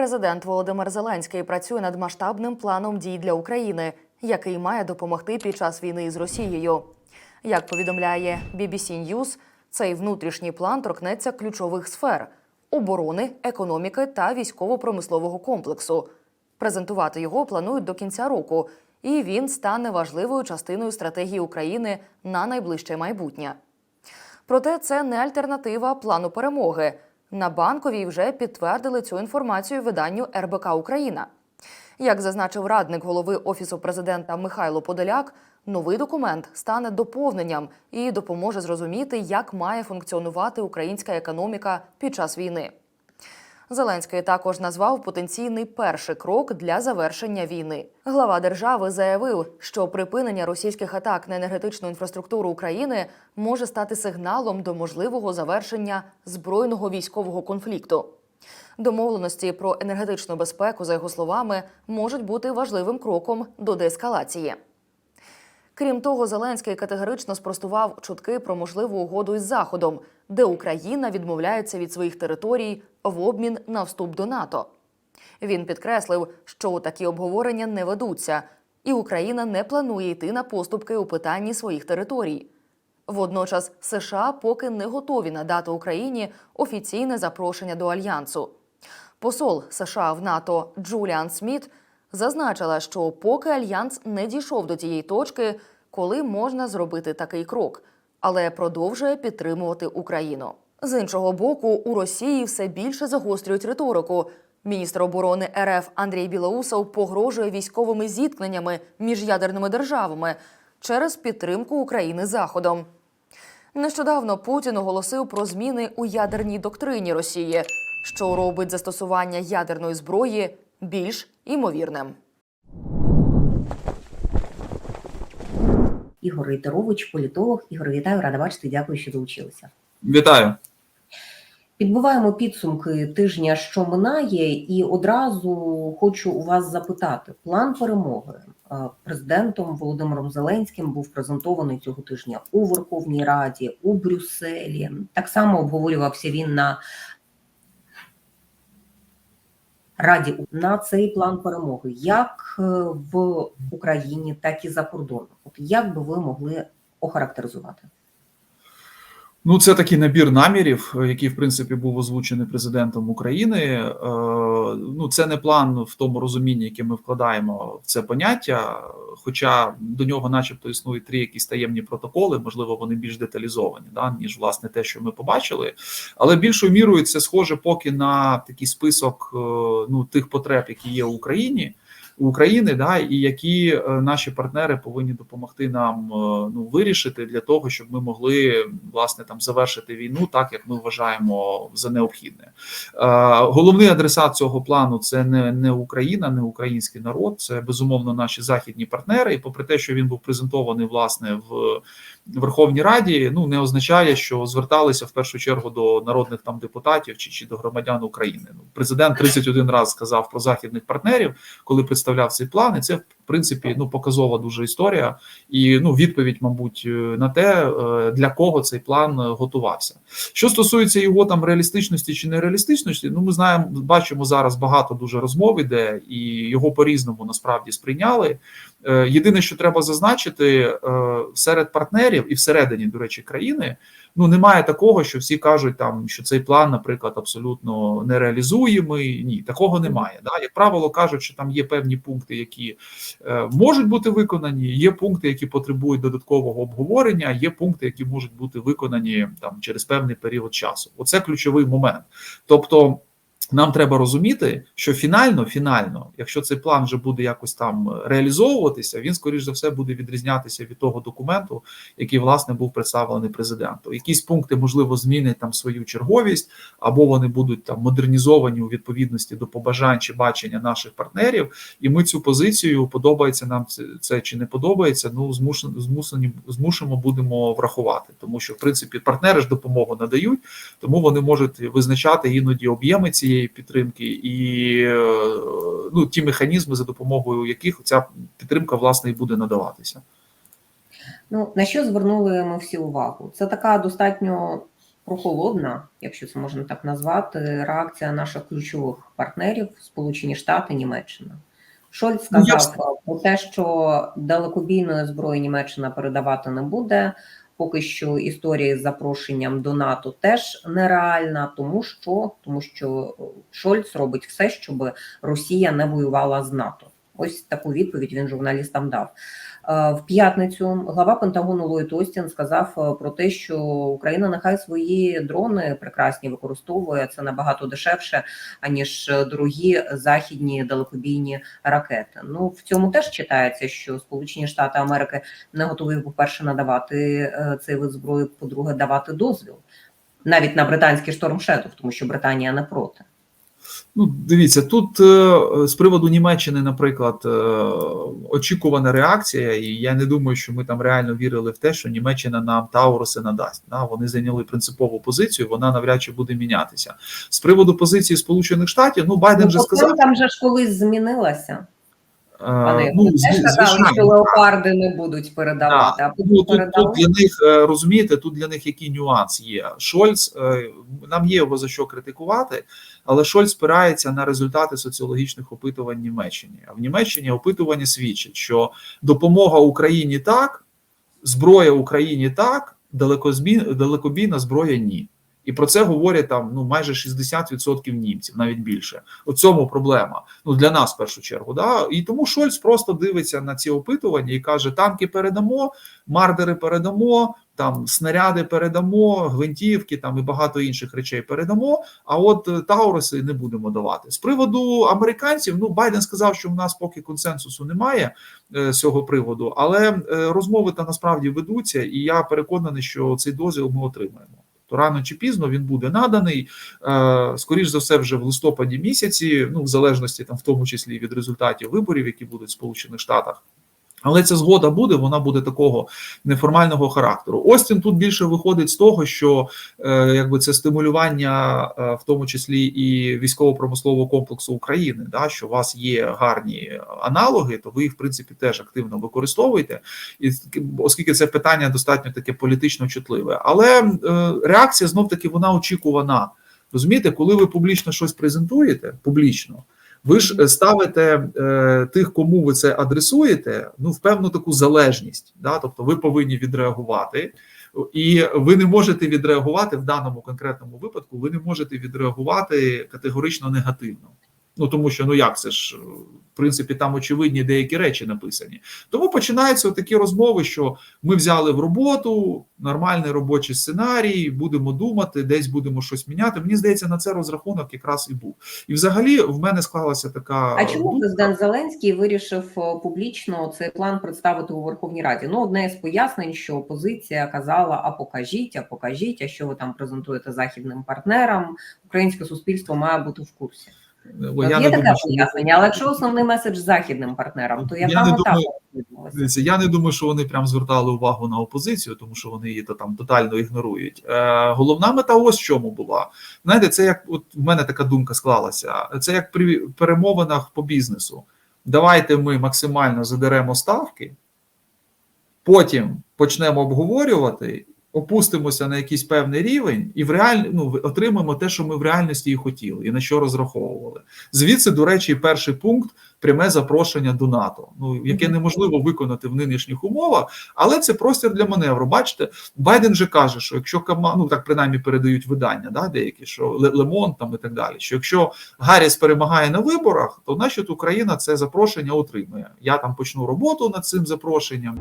Президент Володимир Зеленський працює над масштабним планом дій для України, який має допомогти під час війни з Росією. Як повідомляє BBC News, цей внутрішній план торкнеться ключових сфер оборони, економіки та військово-промислового комплексу. Презентувати його планують до кінця року, і він стане важливою частиною стратегії України на найближче майбутнє. Проте це не альтернатива плану перемоги. На банковій вже підтвердили цю інформацію виданню РБК Україна. Як зазначив радник голови офісу президента Михайло Подоляк, новий документ стане доповненням і допоможе зрозуміти, як має функціонувати українська економіка під час війни. Зеленський також назвав потенційний перший крок для завершення війни. Глава держави заявив, що припинення російських атак на енергетичну інфраструктуру України може стати сигналом до можливого завершення збройного військового конфлікту. Домовленості про енергетичну безпеку, за його словами, можуть бути важливим кроком до деескалації. Крім того, Зеленський категорично спростував чутки про можливу угоду із Заходом, де Україна відмовляється від своїх територій в обмін на вступ до НАТО. Він підкреслив, що такі обговорення не ведуться, і Україна не планує йти на поступки у питанні своїх територій. Водночас США поки не готові надати Україні офіційне запрошення до альянсу. Посол США в НАТО Джуліан Сміт зазначила, що поки альянс не дійшов до тієї точки, коли можна зробити такий крок, але продовжує підтримувати Україну. З іншого боку, у Росії все більше загострюють риторику. Міністр оборони РФ Андрій Білоусов погрожує військовими зіткненнями між ядерними державами через підтримку України Заходом. Нещодавно Путін оголосив про зміни у ядерній доктрині Росії, що робить застосування ядерної зброї більш імовірним. Ігор Рейтерович, політолог. Ігор, вітаю, рада бачити. Дякую, що долучилися. Вітаю. Підбиваємо підсумки тижня, що минає, і одразу хочу у вас запитати: план перемоги президентом Володимиром Зеленським був презентований цього тижня у Верховній Раді, у Брюсселі. Так само обговорювався він на Раді на цей план перемоги, як е, в Україні, так і за кордоном. От як би ви могли охарактеризувати? Ну, це такий набір намірів, е, який в принципі був озвучений президентом України. Е, Ну, це не план в тому розумінні, яке ми вкладаємо в це поняття. Хоча до нього, начебто, існують три якісь таємні протоколи, можливо, вони більш деталізовані, да, ніж власне те, що ми побачили. Але більшою мірою це схоже поки на такий список е, ну тих потреб, які є в Україні. України, да, і які е, наші партнери повинні допомогти нам е, ну вирішити для того, щоб ми могли власне там завершити війну, так як ми вважаємо за необхідне. Е, Головний адресат цього плану це не, не Україна, не український народ, це безумовно наші західні партнери. І попри те, що він був презентований власне в Верховній Раді, ну не означає, що зверталися в першу чергу до народних там депутатів чи, чи до громадян України. Ну, президент 31 раз сказав про західних партнерів, коли представляв свій план, і це принципі ну показова дуже історія, і ну відповідь, мабуть, на те, е, для кого цей план готувався. Що стосується його там реалістичності чи нереалістичності, ну ми знаємо, бачимо зараз багато дуже розмов іде, і його по різному насправді сприйняли. Е, Єдине, що треба зазначити е, серед партнерів і всередині, до речі, країни. Ну немає такого, що всі кажуть там, що цей план, наприклад, абсолютно нереалізуємий. Ні, такого немає. Да, як правило, кажуть, що там є певні пункти, які е, можуть бути виконані. Є пункти, які потребують додаткового обговорення. Є пункти, які можуть бути виконані там через певний період часу. Оце ключовий момент. Тобто. Нам треба розуміти, що фінально, фінально, якщо цей план вже буде якось там реалізовуватися, він скоріш за все буде відрізнятися від того документу, який власне був представлений президенту. Якісь пункти можливо змінять там свою черговість, або вони будуть там модернізовані у відповідності до побажань чи бачення наших партнерів. І ми цю позицію подобається нам це, чи не подобається. Ну змушені змушені змушимо будемо врахувати, тому що в принципі партнери ж допомогу надають, тому вони можуть визначати іноді об'єми цієї підтримки і ну ті механізми, за допомогою яких ця підтримка власне і буде надаватися. Ну на що звернули ми всі увагу? Це така достатньо прохолодна, якщо це можна так назвати, реакція наших ключових партнерів Сполучені Штати, Німеччина. Шольц Ну, сказав про те, що далекобійної зброї Німеччина передавати не буде. Поки що історія з запрошенням до НАТО теж нереальна, тому що тому що Шольц робить все, щоб Росія не воювала з НАТО. Ось таку відповідь він журналістам дав. Е, В п'ятницю глава Пентагону Ллойд Остін сказав е, про те, що Україна нехай свої дрони прекрасні використовує. Це набагато дешевше аніж дорогі західні далекобійні ракети. Ну в цьому теж читається, що Сполучені Штати Америки не готові, по-перше, надавати е, цей вид зброї, по-друге, давати дозвіл навіть на британський шторм Shadow, тому що Британія не проти. Ну, дивіться, тут е, з приводу Німеччини, наприклад, е, очікувана реакція, і я не думаю, що ми там реально вірили в те, що Німеччина нам Тауруси надасть. Да? Вони зайняли принципову позицію, вона навряд чи буде мінятися. З приводу позиції Сполучених Штатів, ну Байден Ну, же сказав, там же ж колись змінилася. Е, Пане, ну, казали, що леопарди не будуть передавати, а потім Ну, тут, тут для них е, розумієте, тут для них який нюанс є. Шольц е, нам є його за що критикувати, але Шольц спирається на результати соціологічних опитувань в Німеччині. А в Німеччині опитування свідчать, що допомога Україні так, зброя Україні так, далекобійна зброя ні. І про це говорять там ну майже 60% німців, навіть більше. У цьому проблема. Ну для нас в першу чергу. Да? І тому Шольц просто дивиться на ці опитування і каже: танки передамо, мардери передамо, там снаряди передамо, гвинтівки там і багато інших речей передамо. А от е, Тауруси не будемо давати. З приводу американців, ну Байден сказав, що в нас поки консенсусу немає е, з цього приводу, але е, розмови та насправді ведуться, і я переконаний, що цей дозвіл ми отримаємо. То рано чи пізно він буде наданий. Е, скоріш за все, вже в листопаді місяці, ну в залежності там, в тому числі від результатів виборів, які будуть в Сполучених Штатах. Але ця згода буде, вона буде такого неформального характеру. Остін тут більше виходить з того, що е, якби це стимулювання, е, в тому числі і військово-промислового комплексу України, да, що у вас є гарні аналоги, то ви їх в принципі теж активно використовуєте, і оскільки це питання достатньо таке політично чутливе. Але е, реакція знов таки вона очікувана. Розумієте, коли ви публічно щось презентуєте, публічно. Ви ж е, ставите е, тих, кому ви це адресуєте, ну в певну таку залежність. Да? Тобто ви повинні відреагувати, і ви не можете відреагувати в даному конкретному випадку. Ви не можете відреагувати категорично негативно. Ну тому що ну як це ж в принципі там очевидні деякі речі написані. Тому починаються такі розмови, що ми взяли в роботу нормальний робочий сценарій, будемо думати, десь будемо щось міняти. Мені здається, на це розрахунок якраз і був. І взагалі в мене склалася така А чому думка. президент Зеленський вирішив е, публічно цей план представити у Верховній Раді? Ну, одне з пояснень, що опозиція казала: а покажіть, а покажіть, а що ви там презентуєте західним партнерам? Українське суспільство має бути в курсі. Бо я є таке пояснення, але якщо основний меседж західним партнерам, то Я думаю- відбулася? Дивіться, я не думаю, що вони прям звертали увагу на опозицію, тому що вони її то там тотально ігнорують. Е, головна мета ось в чому була. Знаєте, це як от в мене така думка склалася. Це як при перемовинах по бізнесу. Давайте ми максимально задеремо ставки, потім почнемо обговорювати, опустимося на якийсь певний рівень і в реаль... ну, отримаємо те, що ми в реальності і хотіли, і на що розраховували. Звідси, до речі, перший пункт пряме запрошення до НАТО, ну яке неможливо виконати в нинішніх умовах, але це простір для маневру. Бачите, Байден же каже, що якщо кома- ну так принаймні передають видання, да, деякі що Ле- Лемон там і так далі. Що якщо Гарріс перемагає на виборах, то значить Україна це запрошення отримує. Я там почну роботу над цим запрошенням.